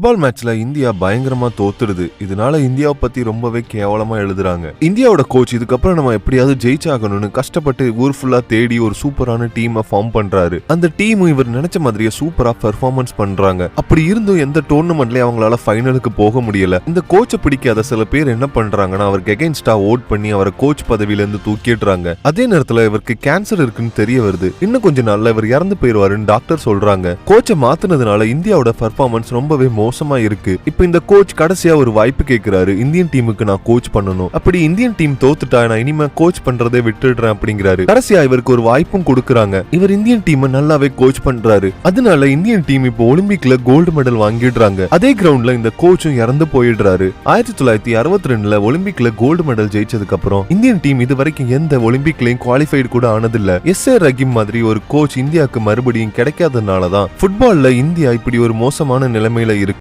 Football மேட்ச்ல India பயங்கரமா தோத்துடுது. இதனால இந்தியாவை பத்தி ரொம்பவே கேவலமா எழுதுறாங்க. இந்தியாவோட கோச் இதுக்கப்புறம் நம்ம எப்படியாவது ஜெயிச்சாகணும்னு கஷ்டப்பட்டு ஊர் ஃபுல்லா தேடி ஒரு சூப்பரான டீமை ஃபார்ம் பண்றாரு. அந்த டீமும் இவர் நினைச்ச மாதிரியே சூப்பரா பெர்ஃபார்மன்ஸ் பண்றாங்க. அப்படி இருந்தும் எந்த டோர்னமெண்ட்லயும் அவங்களால ஃபைனலுக்கு போக முடியல. இந்த கோச்சை பிடிக்காத சில பேர் என்ன பண்றாங்கன்னா அவருக்கு எகென்ஸ்டா ஓட் பண்ணி அவரை கோச் பதவியில இருந்து தூக்கிடுறாங்க. அதே நேரத்துல இவருக்கு கேன்சர் இருக்குன்னு தெரிய வருது. இன்னும் கொஞ்ச நாள்ல இவர் இறந்து போயிருவாருன்னு டாக்டர் சொல்றாங்க. கோச்சை மாத்தினதுனால இந்தியாவோட பெர்ஃபார்மன்ஸ் ரொம்பவே மோசமா இருக்கு. இப்போ இந்த கோச் கடைசியா ஒரு வாய்ப்பு கேக்குறாரு. இந்தியன் டீமுக்கு நான் கோச் பண்ணணும். அப்படி இந்தியன் டீம் தோத்துட்டா நான் இனிமே கோச் பண்றதே விட்டுடுறேன் அப்படிங்கிறாரு. கடைசியா இவருக்கு ஒரு வாய்ப்பும் கொடுக்குறாங்க. இவர் இந்தியன் டீமை நல்லாவே கோச் பண்றாரு. அதனால இந்தியன் டீம் இப்போ ஒலிம்பிக்ல கோல்டு மெடல் வாங்கிடுறாங்க. அதே கிரவுண்ட்ல இந்த கோச்சும் இறந்து போயிடுறாரு. ஆயிரத்தி தொள்ளாயிரத்தி அறுபத்தி ரெண்டுல ஒலிம்பிக்ல கோல்டு மெடல் ஜெயிச்சதுக்கு அப்புறம் இந்தியன் டீம் இது வரைக்கும் எந்த ஒலிம்பிக்லயும் குவாலிஃபைடு கூட ஆனதில்ல. எஸ் ஏ ரஹீம் மாதிரி ஒரு கோச் இந்தியாவுக்கு மறுபடியும் கிடைக்காதனாலதான் ஃபுட்பால்ல இந்தியா இப்படி ஒரு மோசமான நிலைமையில இருக்கு.